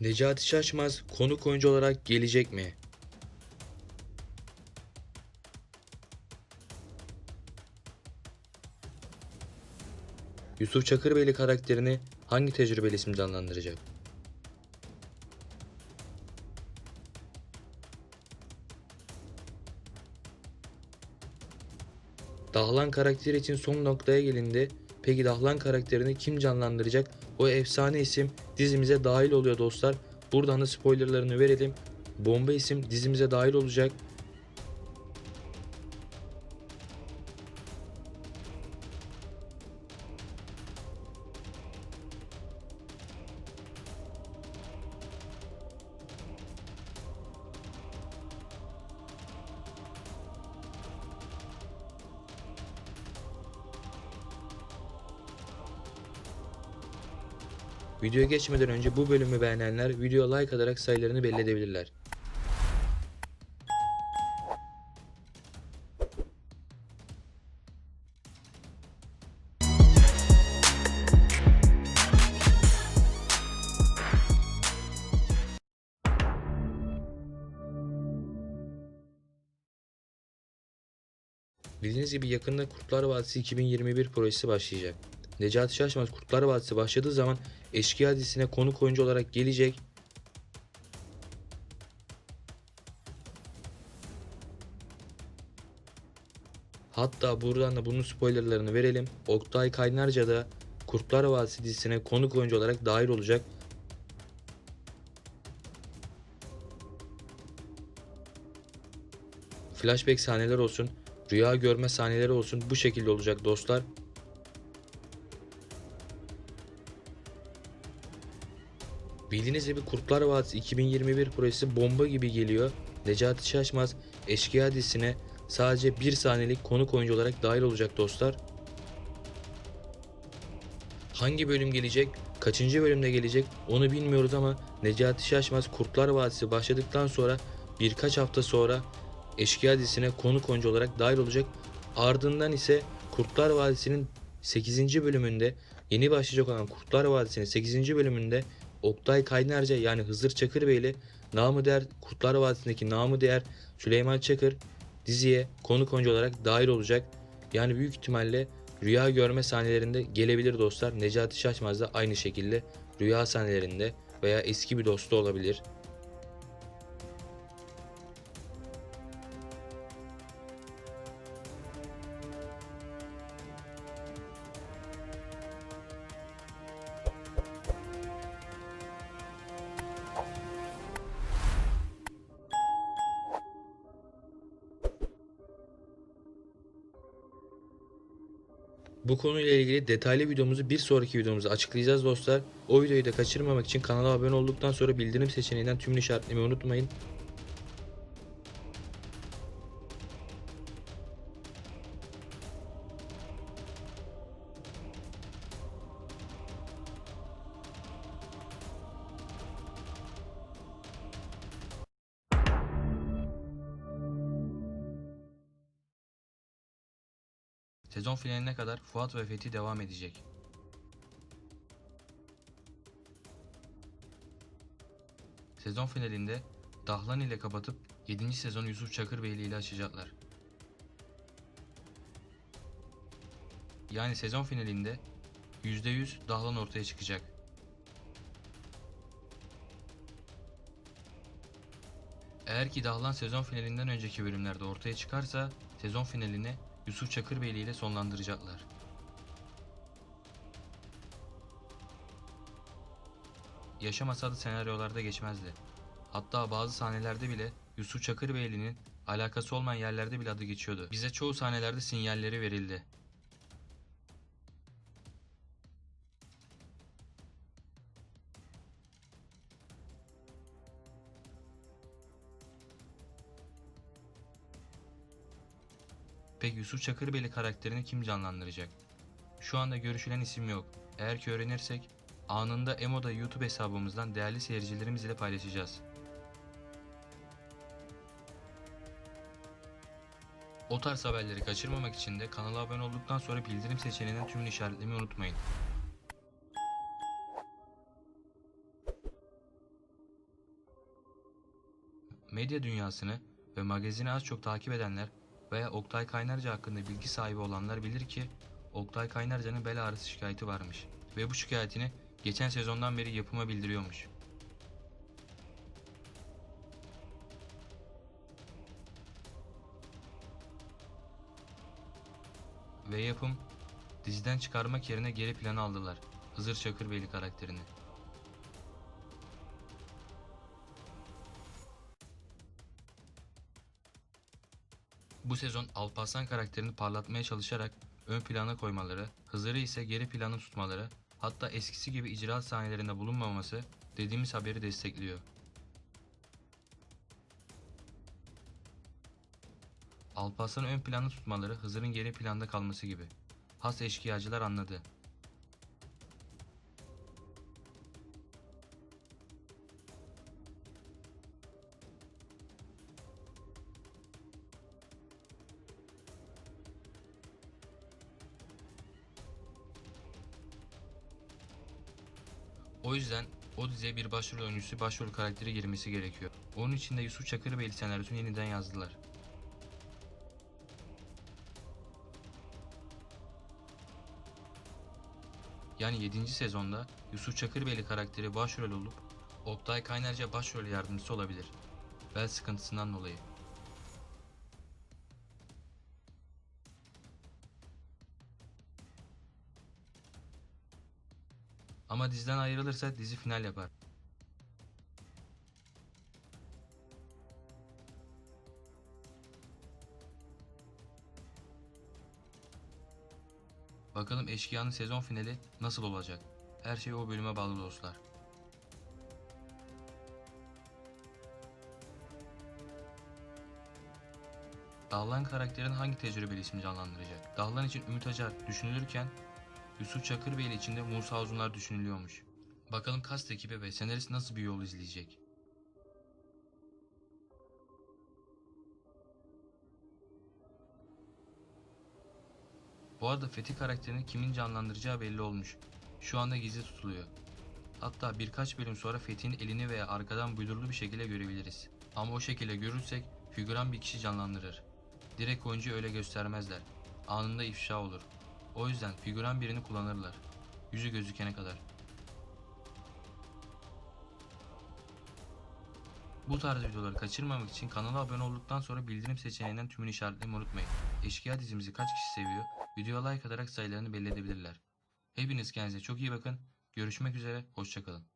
Necati Şaşmaz konuk oyuncu olarak gelecek mi? Yusuf Çakırbeyli karakterini hangi tecrübeli isim canlandıracak? Dahlan karakteri için son noktaya gelindi. Peki Dahlan karakterini kim canlandıracak? O efsane isim dizimize dahil oluyor dostlar. Buradan da spoilerlarını verelim. Bomba isim dizimize dahil olacak. Videoya geçmeden önce bu bölümü beğenenler video like atarak sayılarını belli edebilirler. Bildiğiniz gibi yakında Kurtlar Vadisi 2021 projesi başlayacak. Necati Şaşmaz Kurtlar Vadisi başladığı zaman Eşkıya dizisine konuk oyuncu olarak gelecek. Hatta buradan da bunun spoilerlarını verelim. Oktay Kaynarca da Kurtlar Vadisi dizisine konuk oyuncu olarak dahil olacak. Flashback sahneler olsun, rüya görme sahneleri olsun bu şekilde olacak dostlar. Bildiğiniz gibi Kurtlar Vadisi 2021 projesi bomba gibi geliyor. Necati Şaşmaz Eşkıya dizisine sadece bir saniyelik konuk oyuncu olarak dahil olacak dostlar. Hangi bölüm gelecek, kaçıncı bölümde gelecek onu bilmiyoruz ama Necati Şaşmaz Kurtlar Vadisi başladıktan sonra birkaç hafta sonra Eşkıya dizisine konuk oyuncu olarak dahil olacak. Ardından ise Kurtlar Vadisi'nin 8. bölümünde yeni başlayacak olan Kurtlar Vadisi'nin 8. bölümünde Oktay Kaynarca yani Hızır Çakırbey ile namı değer Kurtlar Vadisi'ndeki namı değer Süleyman Çakır diziye konuk oyuncu olarak dahil olacak. Yani büyük ihtimalle rüya görme sahnelerinde gelebilir dostlar. Necati Şaşmaz da aynı şekilde rüya sahnelerinde veya eski bir dostu olabilir. Bu konuyla ilgili detaylı videomuzu bir sonraki videomuzda açıklayacağız dostlar. O videoyu da kaçırmamak için kanala abone olduktan sonra bildirim seçeneğinden tümünü işaretlemeyi unutmayın. Sezon finaline kadar Fuat ve Fethi devam edecek. Sezon finalinde Dahlan ile kapatıp 7. sezonu Yusuf Çakırbeyli ile açacaklar. Yani sezon finalinde %100 Dahlan ortaya çıkacak. Eğer ki Dahlan sezon finalinden önceki bölümlerde ortaya çıkarsa sezon finalini Yusuf Çakırbeyli ile sonlandıracaklar. Yaşamasadı senaryolarda geçmezdi. Hatta bazı sahnelerde bile Yusuf Çakırbeyli'nin alakası olmayan yerlerde bile adı geçiyordu. Bize çoğu sahnelerde sinyalleri verildi. Peki Yusuf Çakırbeyli karakterini kim canlandıracak? Şu anda görüşülen isim yok. Eğer ki öğrenirsek anında Emo'da YouTube hesabımızdan değerli seyircilerimiz ile paylaşacağız. O tarz haberleri kaçırmamak için de kanala abone olduktan sonra bildirim seçeneğinden tümünü işaretlemeyi unutmayın. Medya dünyasını ve magazini az çok takip edenler veya Oktay Kaynarca hakkında bilgi sahibi olanlar bilir ki Oktay Kaynarca'nın bel ağrısı şikayeti varmış ve bu şikayetini geçen sezondan beri yapıma bildiriyormuş. Ve yapım diziden çıkarmak yerine geri plana aldılar. Hızır Çakırbeyli karakterini. Bu sezon Alparslan karakterini parlatmaya çalışarak ön plana koymaları, Hızır'ı ise geri plana tutmaları, hatta eskisi gibi icraat sahnelerinde bulunmaması dediğimiz haberi destekliyor. Alparslan'ı ön planda tutmaları Hızır'ın geri planda kalması gibi. Has eşkıyacılar anladı. O yüzden o diziye bir başrol oyuncusu başrol karakteri girmesi gerekiyor. Onun için de Yusuf Çakırbeyli senaryosunu yeniden yazdılar. Yani 7. sezonda Yusuf Çakırbeyli karakteri başrol olup Oktay Kaynarca başrol yardımcısı olabilir. Bel sıkıntısından dolayı. Ama diziden ayrılırsa dizi final yapar. Bakalım Eşkıya'nın sezon finali nasıl olacak? Her şey o bölüme bağlı dostlar. Dahlan karakterini hangi tecrübeli isim canlandıracak? Dahlan için Ümit Acar düşünülürken Yusuf Çakırbeyli için de Musa Uzunlar düşünülüyormuş. Bakalım kast ekibi ve senarist nasıl bir yol izleyecek? Bu arada Fethi karakterini kimin canlandıracağı belli olmuş. Şu anda gizli tutuluyor. Hatta birkaç bölüm sonra Fethi'nin elini veya arkadan buydurulu bir şekilde görebiliriz. Ama o şekilde görürsek figüran bir kişi canlandırır. Direkt oyuncuyu öyle göstermezler. Anında ifşa olur. O yüzden figüran birini kullanırlar. Yüzü gözükene kadar. Bu tarz videoları kaçırmamak için kanala abone olduktan sonra bildirim seçeneğinden tümünü işaretlemeyi unutmayın. Eşkıya dizimizi kaç kişi seviyor? Videoya like atarak sayılarını belli edebilirler. Hepiniz kendinize çok iyi bakın. Görüşmek üzere, hoşçakalın.